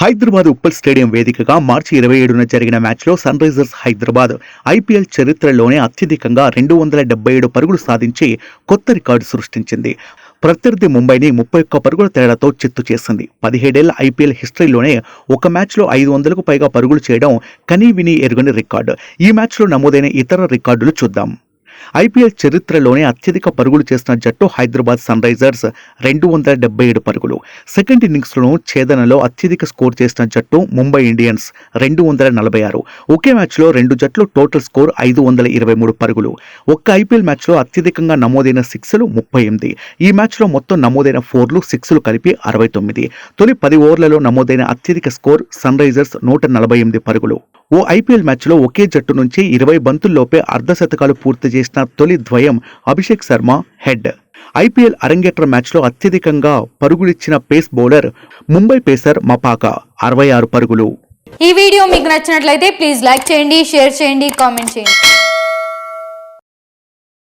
Hyderabad Uppal stadium వేదికగా మార్చి ఇరవై ఏడున జరిగిన మ్యాచ్లో సన్ రైజర్స్ హైదరాబాద్ ఐపీఎల్ చరిత్రలోనే అత్యధికంగా రెండు వందల డెబ్బై ఏడు పరుగులు సాధించి కొత్త రికార్డు సృష్టించింది. ప్రత్యర్థి ముంబైని ముప్పై ఒక్క పరుగుల తేడాతో చిత్తు చేసింది. పదిహేడేళ్ళ ఐపీఎల్ హిస్టరీలోనే ఒక మ్యాచ్లో ఐదు వందలకు పైగా పరుగులు చేయడం కనీ విని ఎరుగని రికార్డు. ఈ మ్యాచ్లో నమోదైన ఇతర రికార్డులు చూద్దాం. ఐపీఎల్ చరిత్రలోనే అత్యధిక పరుగులు చేసిన జట్టు హైదరాబాద్ సన్ రైజర్స్ రెండు వందల డెబ్బై ఏడు పరుగులు. సెకండ్ ఇన్నింగ్స్లోనూ ఛేదనలో అత్యధిక స్కోర్ చేసిన జట్టు ముంబై ఇండియన్స్ రెండు వందల నలభై ఆరు. ఒకే మ్యాచ్లో రెండు జట్లు టోటల్ స్కోర్ ఐదు వందల ఇరవై మూడు పరుగులు. ఒక్క ఐపీఎల్ మ్యాచ్లో అత్యధికంగా నమోదైన సిక్స్లు ముప్పై ఎనిమిది. ఈ మ్యాచ్లో మొత్తం నమోదైన ఫోర్లు సిక్స్లు కలిపి అరవై తొమ్మిది. తొలి పది ఓవర్లలో నమోదైన అత్యధిక స్కోర్ సన్ రైజర్స్ నూట నలభై ఎనిమిది పరుగులు. ఓ ఐపీఎల్ మ్యాచ్లో ఒకే జట్టు నుంచి ఇరవై బంతుల్లోపే అర్ధ శతకాలు పూర్తి చేసిన తొలి ద్వయం అభిషేక్ శర్మ హెడ్. ఐపీఎల్ అరంగేట్ర మ్యాచ్లో అత్యధికంగా పరుగులిచ్చిన pace bowler Mumbai pacer Maphaka అరవై ఆరు పరుగులు. ఈ వీడియో మీకు నచ్చినట్లయితే ప్లీజ్ లైక్ చేయండి షేర్ చేయండి కామెంట్ చేయండి.